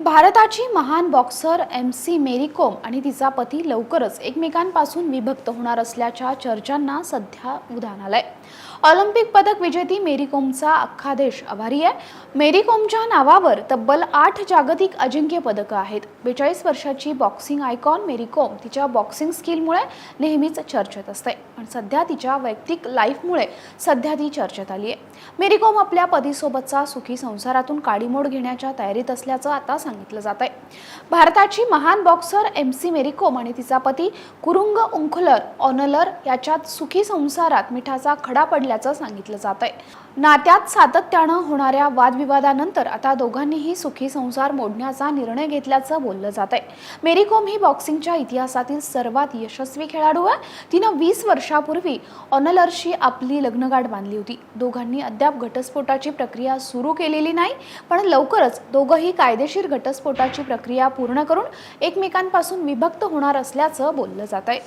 भारताची महान boxer M C Mary Kom आणि तिचा पती लवकरच एकमेकांपासून विभक्त होणार असल्याच्या चर्चांना सध्या उधाण आलंय. ऑलिम्पिक पदक विजेती मेरी कोमचा अख्खा देश आभारी आहे. मेरी कोमच्या नावावर तब्बल आठ जागतिक अजिंक्य पदकं आहेत. बेचाळीस वर्षाची बॉक्सिंग आयकॉन मेरी कोम तिच्या बॉक्सिंग स्किलमुळे नेहमीच चर्चेत असते. पण सध्या तिच्या वैयक्तिक लाईफमुळे सध्या ती चर्चेत आली आहे. मेरी कोम आपल्या पतीसोबतचा सुखी संसारातून काडीमोड घेण्याच्या तयारीत असल्याचं आता सांगितलं जात आहे. भारताची महान boxer M C Mary Kom आणि तिचा पती कुरुंग उंखलर ऑनलर याच्यात सुखी संसारात मिठाचा खडा असल्याचं सांगितलं जात आहे. नात्यात सातत्यानं होणाऱ्या वादविवादानंतर आता दोघांनीही सुखी संसार मोडण्याचा निर्णय घेतल्याचं बोललं जात आहे. मेरी कोम ही बॉक्सिंगच्या इतिहासातील सर्वात यशस्वी खेळाडू आहे. तिनं वीस वर्षापूर्वी ऑनलरशी आपली लग्नगाठ बांधली होती. दोघांनी अद्याप घटस्फोटाची प्रक्रिया सुरू केलेली नाही पण लवकरच दोघंही कायदेशीर घटस्फोटाची प्रक्रिया पूर्ण करून एकमेकांपासून विभक्त होणार असल्याचं बोललं जात आहे.